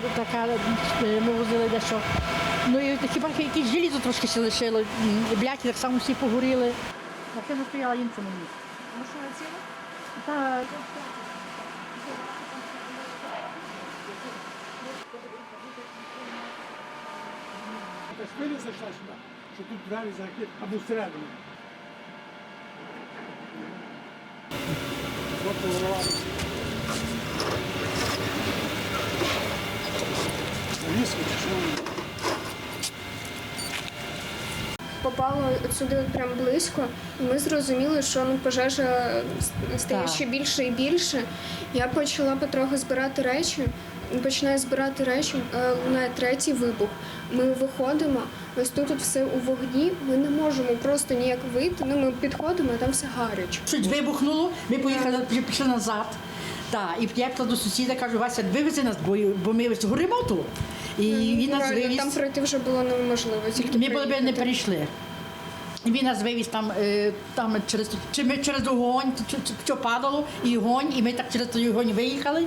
Така е, ми возили дещо. Ну і хіба якісь желізо трошки ще лишило. М, Бляки так само всі погоріли. Машина стояла іншому місці. Машина ціла? Та Якась хвиля зайшла сюди, що тут двері закриті, або всередину. От поворувалося. Завіску чи що воно? Попало сюди прям близько, і ми зрозуміли, що ну, пожежа стає Так. ще більше і більше. Я почала потроху збирати речі. Починаю збирати речі, е, лунає третій вибух. Ми виходимо, ось тут от все у вогні. Ми не можемо просто ніяк вийти. Ну ми підходимо, а там все гаряче. щось вибухнуло, ми поїхали, пішли назад. Так, і я до сусіда, кажу, Вася, вивези нас, бо, бо ми ось горимо тут. І він нас Реально, вивіз. там пройти вже було неможливо. Тільки Ми були б не приїхати. перейшли. І Він нас вивіз там, е, там через, чи ми через огонь, чи, чи, що падало, і огонь, і ми так через той огонь виїхали.